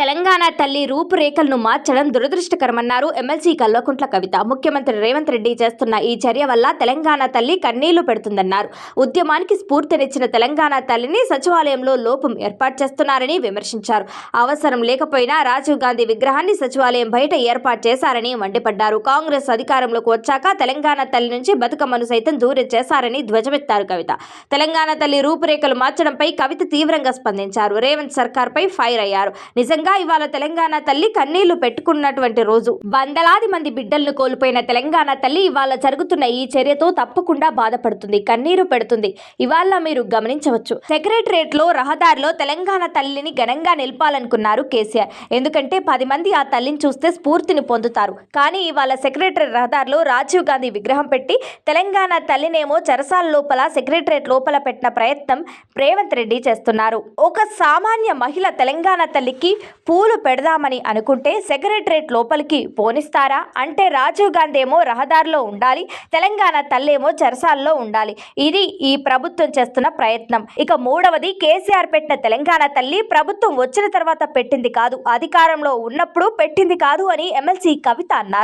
తెలంగాణ తల్లి రూపురేఖలను మార్చడం దురదృష్టకరమన్నారు ఎమ్మెల్సీ కల్వకుంట్ల కవిత. ముఖ్యమంత్రి రేవంత్ రెడ్డి చేస్తున్న ఈ చర్య వల్ల తెలంగాణ తల్లి కన్నీళ్ళు పెడుతుందన్నారు. ఉద్యమానికి స్ఫూర్తినిచ్చిన తెలంగాణ తల్లిని సచివాలయంలో లోపం ఏర్పాటు చేస్తున్నారని విమర్శించారు. అవసరం లేకపోయినా రాజీవ్ గాంధీ విగ్రహాన్ని సచివాలయం బయట ఏర్పాటు చేశారని మండిపడ్డారు. కాంగ్రెస్ అధికారంలోకి వచ్చాక తెలంగాణ తల్లి నుంచి బతుకమ్మను సైతం దూరం చేశారని ధ్వజమెత్తారు కవిత. తెలంగాణ తల్లి రూపురేఖలు మార్చడంపై కవిత తీవ్రంగా స్పందించారు. రేవంత్ సర్కార్పై ఫైర్ అయ్యారు. నిజంగా ఇవాళ తెలంగాణ తల్లి కన్నీళ్ళు పెట్టుకున్నటువంటి రోజు. వందలాది మంది బిడ్డలను కోల్పోయిన తెలంగాణ తల్లి ఇవాళ జరుగుతున్న ఈ చర్యతో తప్పకుండా బాధపడుతుంది కన్నీరు పెడుతుంది. ఇవాళ మీరు గమనించవచ్చు. సెక్రటరేట్లో రహదారిలో తెలంగాణ తల్లిని ఘనంగా నిలపాలనుకున్నారు కేసీఆర్. ఎందుకంటే పది మంది ఆ తల్లిని చూస్తే స్ఫూర్తిని పొందుతారు. కానీ ఇవాళ సెక్రటరీ రహదారిలో రాజీవ్ గాంధీ విగ్రహం పెట్టి తెలంగాణ తల్లినేమో చెరసాల లోపల సెక్రటరేట్ లోపల పెట్టిన ప్రయత్నం రేవంత్ రెడ్డి చేస్తున్నారు. ఒక సామాన్య మహిళ తెలంగాణ తల్లికి పూలు పెడదామని అనుకుంటే సెక్రటరేట్ లోపలికి పోనిస్తారా? అంటే రాజీవ్ గాంధీ ఏమో రహదారిలో ఉండాలి తెలంగాణ తల్లేమో చెరసాల్లో ఉండాలి. ఇది ఈ ప్రభుత్వం చేస్తున్న ప్రయత్నం. ఇక మూడవది కేసీఆర్ పెట్టిన తెలంగాణ తల్లి ప్రభుత్వం వచ్చిన తర్వాత పెట్టింది కాదు. అధికారంలో ఉన్నప్పుడు పెట్టింది కాదు అని ఎమ్మెల్సీ కవిత అన్నారు.